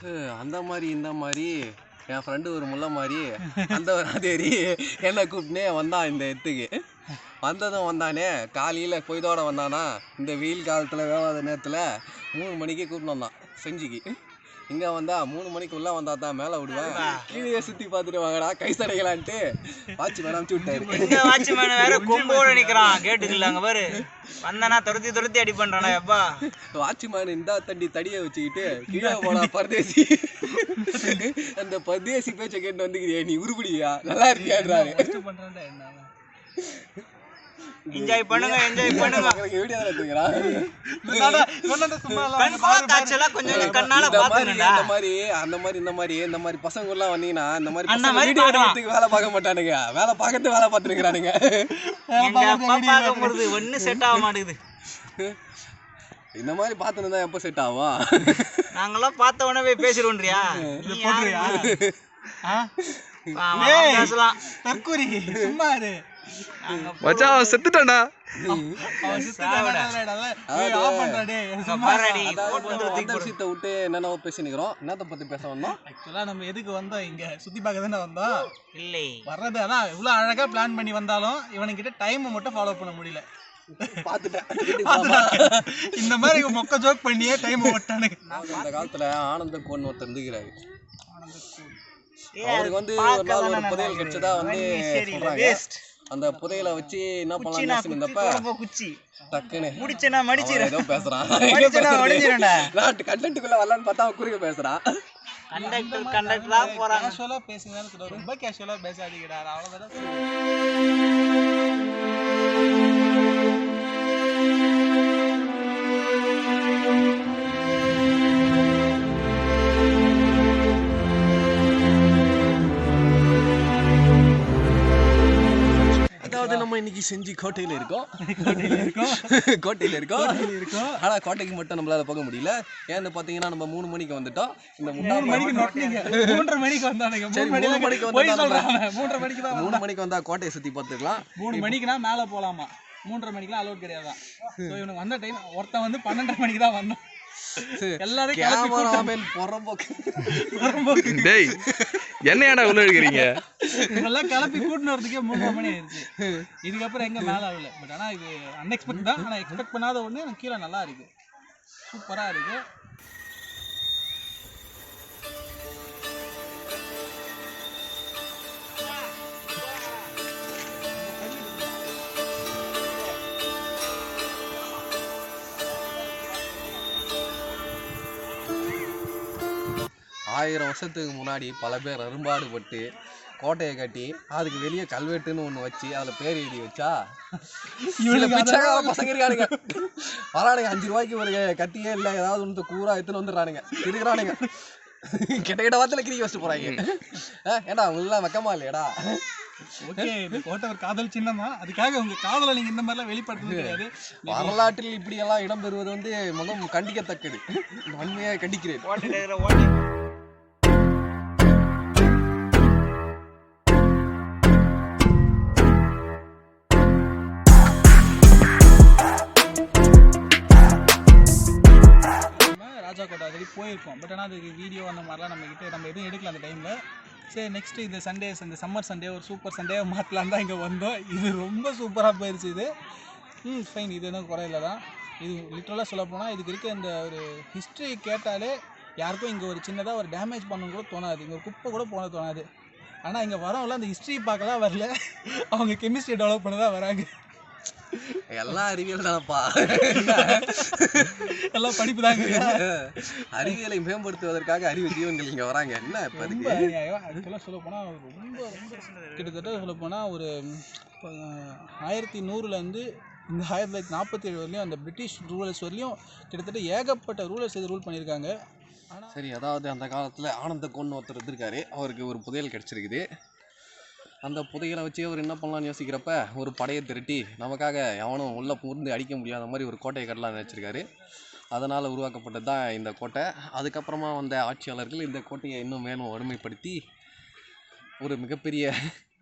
அந்த மாதிரி இந்த மாதிரி. என் ஃப்ரெண்டு ஒரு முல்லை மாதிரி. அந்த ஒரு அதேரி என்னை கூப்பிட்டுனே வந்தான் இந்த இடத்துக்கு. வந்ததும் வந்தானே. காலையில் பொய்தோட வந்தானா. இந்த வெயில் காலத்தில் வேவாத நேரத்தில் மூணு மணிக்கு கூப்பிட்டு வந்தான். செஞ்சிக்கு. இங்கே வந்தா மூணு மணிக்குள்ளே வந்தா தான் மேலே விடுவேன் கீழே சுற்றி பார்த்துட்டு வாங்கடா கை சடைகளான்ட்டு வாட்சி மேடம் அமுச்சு விட்டாரு வாட்ச்மேன் வேற கொம்போட நிக்கிறான் கேட்டுக்கல அங்க பாரு வந்தானா துரத்தி துரத்தி அடி பண்றானா எப்பா வாட்ச்மேன் இந்த தண்டி தடியை வச்சுக்கிட்டு கீழே போனா பரதேசி அந்த பரதேசி பேச்சை கேட்டு வந்துக்கிறியா நீ உருப்படியா நல்லா இருக்கியான்றாரு என்ஜாய் பண்ணுங்க என்ஜாய் பண்ணுங்க வீடியோ காய்ச்சலாம் கொஞ்சம் கொஞ்சம் கண்ணால பாத்துக்கணும்டா இந்த மாதிரி அந்த மாதிரி இந்த மாதிரி இந்த மாதிரி பசங்க எல்லாம் வந்தீங்கன்னா இந்த மாதிரி அந்த மாதிரி வீடியோ வேலை பார்க்க மாட்டானுங்க வேலை பார்க்கறது வேலை அப்பா பார்க்க போறது ஒண்ணு செட் ஆக மாட்டேங்குது இந்த மாதிரி பார்த்துன்னு தான் எப்போ செட் ஆகும் நாங்கெல்லாம் பார்த்த உடனே போய் பேசிடுவோன்றியா நீ போடுறியா? பேசலாம் தற்கூரி சும்மா மச்சான் அவன் செத்துட்டான்டா. அவன் சுத்தி சாவுடா. கண்ணாடில ஏய், off பண்றா டேய். சும்மா பாருடி, அதாவது போட்டு வந்து நம்ம தூக்கி வந்த போடு. விஷயத்தை விட்டு என்னென்ன பேசினுக்கிறோம் என்னத்தை பத்தி பேச வந்தோம்? ஆக்சுவலா நம்ம எதுக்கு வந்தோம்? இங்க சுத்தி பார்க்க தானே வந்தோம். இல்லை. வர்றது அதான் இவ்வளவு அழகா பிளான் பண்ணி வந்தாலும் இவனுங்கிட்ட டைம் மட்டும் ஃபாலோ பண்ண முடியல. இந்த மாதிரி இவன் மொக்க ஜோக் பண்ணியே டைம் ஓட்டானுங்க இந்த காலத்துல ஆனந்த கோன் ஒருத்தர் இருந்துக்கிறாரு. அவருக்கு வந்து ஒரு நாள் ஒரு புதையல் கிடைச்சதா வந்து அந்த புதையலை வச்சு என்ன பண்ணலாம் குச்சி, டக்குன்னு. முடிச்சேனா மடிச்சிரு ஏதோ பேசுறான். மடிச்சேனா மடிச்சிருடா நான் கண்டென்ட்டுக்குள்ள வரலான்னு பார்த்தா அவன் குறுக்க பேசுறான். கண்டக்டர் கண்டக்டரா போறாங்க. கேஷுவலா பேசுங்கன்னு சொல்ல ரொம்ப கேஷுவலா பேசாதீங்கடா. அவ்வளவுதான் இன்னைக்கு செஞ்சு கோட்டையில இருக்கோம் கோட்டையில இருக்கோம். கோட்டையில இருக்கோம் இருக்கோம். ஆனா கோட்டைக்கு மட்டும் நம்மளால போக முடியல. ஏன்னு பாத்தீங்கன்னா நம்ம மூணு மணிக்கு வந்துட்டோம். இந்த மூணு மணிக்கு மூன்றரை மணிக்கு வந்தானுங்க. மூணு சரி, மூணு மணிக்கு மூன்றரை மணிக்கு தான் மூணு மணிக்கு வந்தா கோட்டையை சுத்தி பார்த்துக்கலாம் மூணு மணிக்குனா மேல போலாமா? மூன்றரை மணிக்கெல்லாம் அலோட் கிடையாதான் ஸோ இவனுக்கு வந்த டைம் ஒருத்தன் வந்து பன்னெண்டரை மணிக்கு தான் வந்தான் எல்லாரும் புறம்போக்கு. வரும்போது டேய் என்னையாடா உள்ள எழுக்கிறீங்க நல்லா கிளப்பி கூட்டினு வரதுக்கே மூணு மணி ஆயிடுச்சு. இதுக்கப்புறம் எங்க மேல ஆகல. பட் ஆனா இது அன்எக்ஸ்பெக்ட் தான். ஆனா எக்ஸ்பெக்ட் பண்ணாத ஒண்ணு எனக்கு கீழே நல்லா இருக்கு. சூப்பரா இருக்கு. ஆயிரம் வருஷத்துக்கு முன்னாடி பல பேர் அரும்பாடுபட்டு கோட்டையை கட்டி அதுக்கு வெளியே கல்வெட்டுன்னு ஒண்ணு வச்சு அதுல பேர் எழுதி வச்சா? சில பிச்சைக்கார பசங்க இருக்கானுங்க. வரானுங்க அஞ்சு ரூபாய்க்கு ஒரு கத்தியே இல்ல ஏதாவது ஒன்று கூறா எடுத்துன்னு வந்துடுறானுங்க. இருக்கிறானுங்க கிட்ட கிட்ட வாரத்துல கிரிக்கி வச்சுட்டு போறாங்க. அஹ், ஏண்டா உங்களெல்லாம் வெக்கமா இல்லையாடா? ஓகே இந்த கோட்டை ஒரு காதல் சின்னம்? அதுக்காக உங்க காதலை நீங்க இந்த மாதிரிலாம் வெளிப்படுத்துறது கிடையாது. வரலாற்றில் இப்படியெல்லாம் இடம்பெறுவது வந்து மிகவும் கண்டிக்கத்தக்கது. வன்மையாக கண்டிக்கிறேன். போயிருக்கோம். பட் ஆனால் அதுக்கு வீடியோ அந்த மாதிரிலாம் நம்மக்கிட்ட நம்ம எதுவும் எடுக்கல அந்த டைமில் சரி நெக்ஸ்ட்டு இந்த சண்டேஸ் இந்த சம்மர் சண்டே ஒரு சூப்பர் சண்டே மாற்றலாம் தான் இங்கே வந்தோம். இது ரொம்ப சூப்பராக போயிடுச்சு இது. ம் ஃபைன் இது எதுவும் குறையில தான். இது லிட்ரலாக சொல்ல போனால் இதுக்கு இருக்க இந்த ஒரு ஹிஸ்ட்ரி கேட்டாலே யாருக்கும் இங்கே ஒரு சின்னதாக ஒரு டேமேஜ் பண்ணணும் கூட தோணாது. இங்கே ஒரு குப்பை கூட போன தோணாது. ஆனால் இங்கே வரவங்களாம் அந்த ஹிஸ்ட்ரி பார்க்கலாம் வரல. அவங்க கெமிஸ்ட்ரி டெவலப் பண்ண தான் வராங்க. எல்லாம் அறிவியல் தானப்பா. எல்லாம் படிப்பு தாங்க அறிவியலை மேம்படுத்துவதற்காக அறிவு ஜீவன்கள் இங்க வராங்க. என்ன இப்ப அதுக்கு? சொல்ல போனால் ரொம்ப ரொம்ப கிட்டத்தட்ட சொல்ல போனால் ஒரு ஆயிரத்தி நூறுலேருந்து இந்த ஆயிரத்தி தொள்ளாயிரத்தி நாற்பத்தி ஏழு வரலையும் அந்த பிரிட்டிஷ் ரூலர்ஸ் வரலையும் கிட்டத்தட்ட ஏகப்பட்ட ரூலர்ஸ் இது ரூல் பண்ணியிருக்காங்க. சரி அதாவது அந்த காலத்துல ஆனந்த கொன்னு ஒருத்தர் இருந்திருக்காரு. அவருக்கு ஒரு புதையல் கிடைச்சிருக்குது. அந்த புதையலை வச்சு அவர் என்ன பண்ணலாம்னு யோசிக்கிறப்ப ஒரு படையை திரட்டி நமக்காக எவனும் உள்ள பூந்து அடிக்க முடியாத மாதிரி ஒரு கோட்டையை கட்டலாம்னு நினச்சிருக்காரு. அதனால் உருவாக்கப்பட்டது தான் இந்த கோட்டை. அதுக்கப்புறமா வந்த ஆட்சியாளர்கள் இந்த கோட்டையை இன்னும் மேலும் வலிமைப்படுத்தி ஒரு மிகப்பெரிய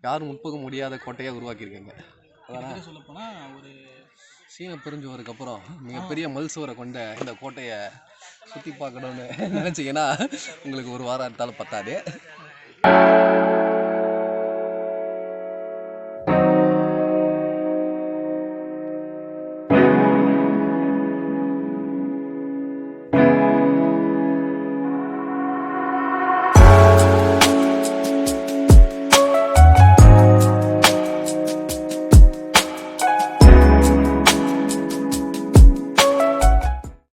யாரும் முற்போக முடியாத கோட்டையை உருவாக்கியிருக்காங்க. அதனால் சொல்ல போனால் ஒரு சீன பெருஞ்சுவருக்கு அப்புறம் மிகப்பெரிய மல் சுவரை கொண்ட இந்த கோட்டையை சுற்றி பார்க்கணுன்னு நினச்சிங்கன்னா உங்களுக்கு ஒரு வாரம் எடுத்தாலும் பத்தாது